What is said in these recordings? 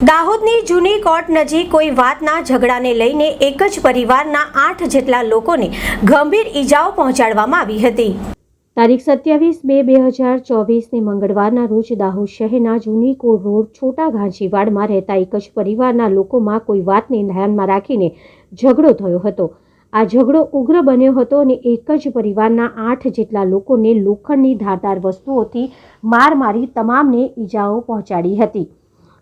દાહોદની જૂની કોર્ટ નજીક કોઈ વાતના ઝઘડાને લઈને એક જ પરિવારના આઠ જેટલા લોકોને ગંભીર ઈજાઓ પહોંચાડવામાં આવી હતી. તારીખ સત્યાવીસ બે બે હજાર ચોવીસની મંગળવારના રોજ દાહોદ શહેરના જૂની કોર રોડ છોટા ઘાંચીવાડમાં રહેતા એક જ પરિવારના લોકોમાં કોઈ વાતને ધ્યાનમાં રાખીને ઝઘડો થયો હતો. આ ઝઘડો ઉગ્ર બન્યો હતો અને એક જ પરિવારના આઠ જેટલા લોકોને લોખંડની ધારદાર વસ્તુઓથી માર મારી તમામને ઈજાઓ પહોંચાડી હતી.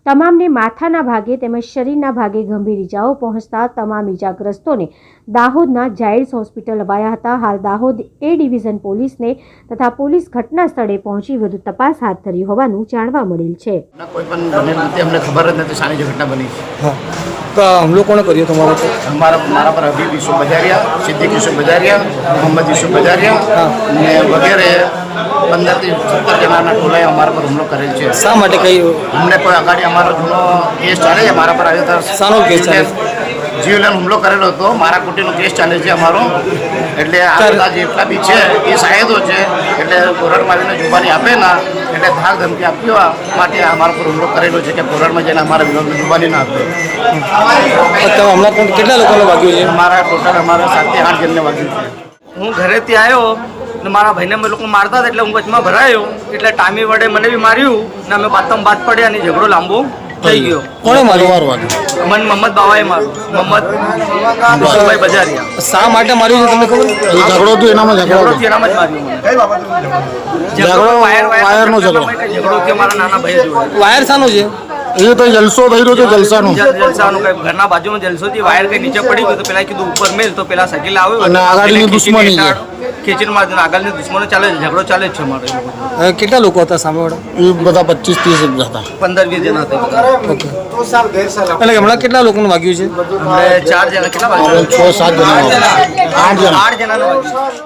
તમામને માથાના ભાગે તેમજ શરીરના ભાગે ગંભીર ઈજાઓ પહોંચતા તમામ ઈજાગ્રસ્તોને દાહોદના જાયડ્સ હોસ્પિટલ લવાયા હતા. હાલ દાહોદ એ ડિવિઝન પોલીસને તથા પોલીસ ઘટના સ્થળે પહોંચી વધુ તપાસ હાથ ધરી હોવાનું જાણવા મળેલ છે. કોઈ પણ અમને ખબર જ નથી શાની ઘટના બની તો હુમલો કોણે કર્યો તમારા? પર મારા પર હબીબ યુસુફ બજારિયા સિદ્દીક યુસુફ બજારિયા મોહમ્મદ યુસુફ બજારિયા અને વગેરે પંદરથી સત્તર જણાના ટોલાએ અમારા પર હુમલો કરેલ છે. શા માટે કઈ અમને કોઈ અગાડી અમારો જૂનો કેસ ચાલે છે મારા પર આવ્યો હતો. શાનો કેસ ચાલે છે? જીવલેણ હુમલો કરેલો હતો મારા કુટીનો કેસ ચાલે છે અમારો. એટલે આ જેટલા બી છે એ સાહેદો છે એટલે કોરડમાં આવીને જુબાની આપે ના એટલે ધાક ધમકી આપ્યો માટે અમારા પર હુમલો કરેલો છે કે કોરડમાં જઈને અમારા વિરોધને જુબાની ના આપે. તમે હમણાં કેટલા લોકોને વાગ્યું છે? અમારા ટોટલ અમારા સાતથી આઠ જણને વાગ્યું છે. હું ઘરેથી આવ્યો ને મારા ભાઈને અમે લોકો મારતા હતા એટલે હું વચમાં ભરાયો. એટલે ટામી વડે મને બી માર્યું ને અમે બાતમ બાદ પડ્યા અને ઝઘડો લાંબો થઈ ગયો. કોણે માર્યું? મન મોહમ્મદ બાવાએ મારું મોહમ્મદ ભાઈ બજારિયા. શા માટે માર્યું છે તમને ખબર? ઝઘડો તો એનામાં ઝઘડો ઝઘડો એનામાં જ માર્યું મને. ઝઘડો? વાયર- વાયર વાયરનો ઝઘડો. ઝઘડો કે મારા નાના ભાઈ જોડે વાયર સાનો છે? એ તો જલસો થઈ રહ્યો છે જલસાનો. જલસાનો કઈ ઘરના બાજુમાં જલસો થી વાયર કઈ નીચે પડી ગયો તો પેલા કીધું ઉપર મેલ તો પેલા સગીલા આવ્યો. અને આગળની દુશ્મની છે. ખેંચીને મારી દીધું. આગળની દુશ્મનો ચાલે છે ઝઘડો ચાલે છે મારો કેટલા લોકો હતા સામેવાળા? એ બધા પચીસ ત્રીસ હતા. પંદર વીસ જણા હતા એટલે હમણાં કેટલા લોકોને વાગ્યું છે? ચાર જણા કેટલા વાગ્યા? છ સાત જણા. આઠ જણા. આઠ જણા વાગ્યું.